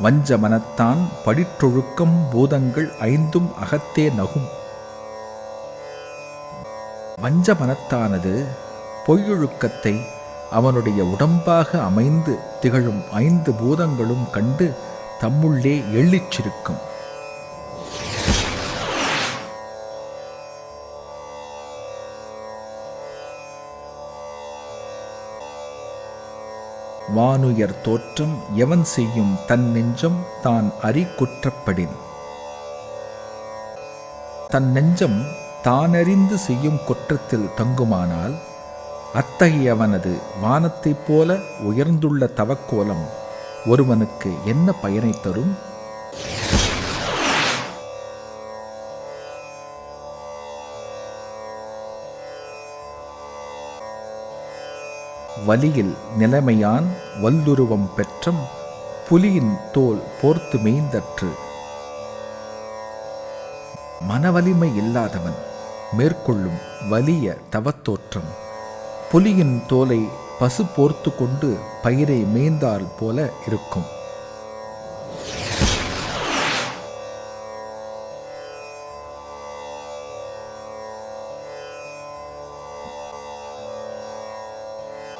வஞ்ச மனத்தான் படிற்றொழுக்கம் பூதங்கள் ஐந்தும் அகத்தே நகும். வஞ்ச மனத்தானது பொய்யொழுக்கத்தை அவனுடைய உடம்பாக அமைந்து திகழும் ஐந்து பூதங்களும் கண்டு தம்முள்ளே எள்ளிச்சிருக்கும். வானுயர் தோற்றம் எவன் செய்யும் தன் நெஞ்சம் தான் அறிக்குற்றப்படின் தன் நெஞ்சம் தானறிந்து செய்யும் குற்றத்தில் தங்குமானால் அத்தகையவனது வானத்தைப் போல உயர்ந்துள்ள தவக்கோலம் ஒருவனுக்கு என்ன பயனை தரும்? வலியில் நிலைமையான் வல்லுருவம் பெற்றம் புலியின் தோல் போர்த்து மேய்ந்தற்று. மனவலிமை இல்லாதவன் மேற்கொள்ளும் வலிய தவத்தோற்றம். புலியின் தோலை பசு போர்த்து கொண்டு பயிரை மேய்ந்தால் போல இருக்கும்.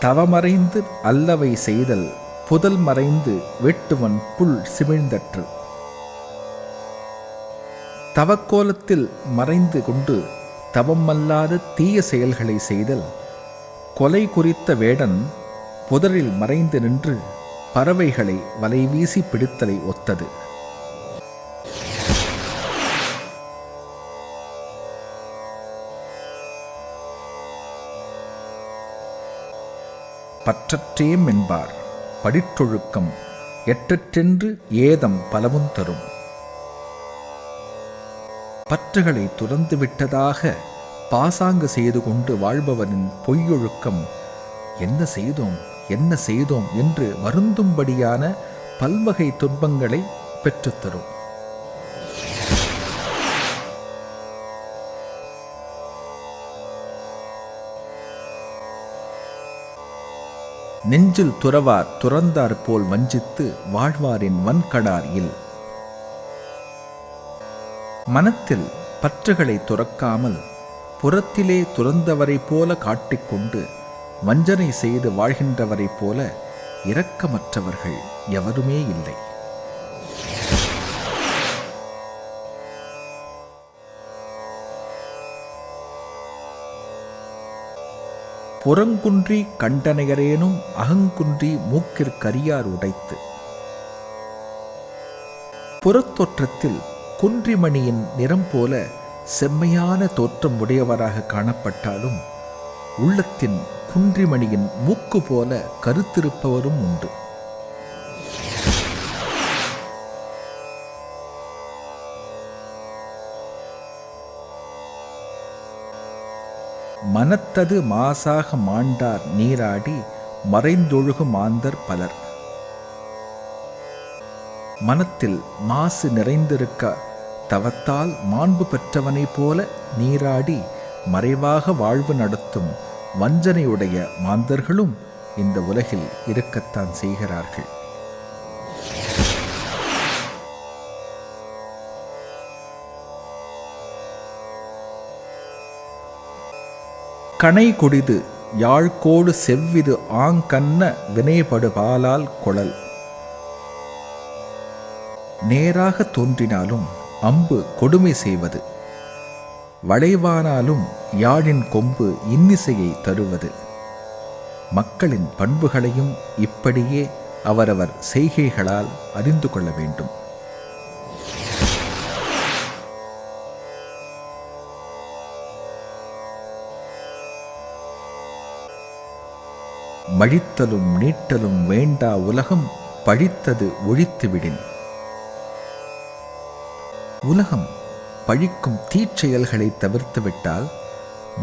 தவமறைந்து அல்லவை செய்தல் புதல் மறைந்து வெட்டுவன் புல் சிமிழ்ந்தற்று. தவக்கோலத்தில் மறைந்து கொண்டு தவமல்லாத தீய செயல்களை செய்தல் கொலை குறித்த வேடன் புதரில் மறைந்து நின்று பறவைகளை வலைவீசி பிடித்தலை ஒத்தது. பற்றற்றேம் என்பார். படிற்றொழுக்கம் எட்டற்றென்று ஏதம் பலவும் தரும். பற்றுகளை துறந்து விட்டதாக பாசாங்கு செய்து கொண்டு வாழ்பவனின் பொய்யொழுக்கம் என்ன செய்தோம் என்ன செய்தோம் என்று வருந்தும்படியான பல்வகை துன்பங்களை பெற்றுத்தரும். நெஞ்சில் துறவார் துறந்தார் போல் வஞ்சித்து வாழ்வாரின் வன்கடார் இல். மனத்தில் பற்றுகளை துறக்காமல் புறத்திலே துறந்தவரைப் போல காட்டிக்கொண்டு வஞ்சனை செய்து வாழ்கின்றவரைப் போல இரக்கமற்றவர்கள் எவருமே இல்லை. புறங்குன்றி கண்டனையரேனும் அகங்குன்றி மூக்கிற்கரியார் உடைத்து. புறத்தோற்றத்தில் குன்றிமணியின் நிறம் போல செம்மையான தோற்றம் உடையவராக காணப்பட்டாலும் உள்ளத்தின் குன்றிமணியின் மூக்கு போல கருத்திருப்பவரும் உண்டு. மனத்தது மாசாக மாண்டார் நீராடி மறைந்தொழுகு மாந்தர் பலர். மனத்தில் மாசு நிறைந்திருக்க தவத்தால் மாண்பு பெற்றவனைப் போல நீராடி மறைவாக வாழ்வு நடத்தும் வஞ்சனையுடைய மாந்தர்களும் இந்த உலகில் இருக்கத்தான் செய்கிறார்கள். கனை கொடிது யாழ்கோடு செவ்விது ஆங்கன்ன வினைபடுபாலால் குழல். நேராக தோன்றினாலும் அம்பு கொடுமை செய்வது. வளைவானாலும் யாழின் கொம்பு இன்னிசையை தருவது. மக்களின் பண்புகளையும் இப்படியே அவரவர் செய்கைகளால் அறிந்து கொள்ள வேண்டும். மழித்தலும் நீட்டலும் வேண்டா உலகம் பழித்தது ஒழித்துவிடின். உலகம் பழிக்கும் தீச்செயல்களை தவிர்த்துவிட்டால்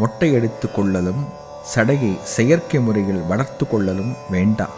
மொட்டையடித்து கொள்ளலும் சடையை செயற்கை முறையில் வளர்த்து கொள்ளலும் வேண்டாம்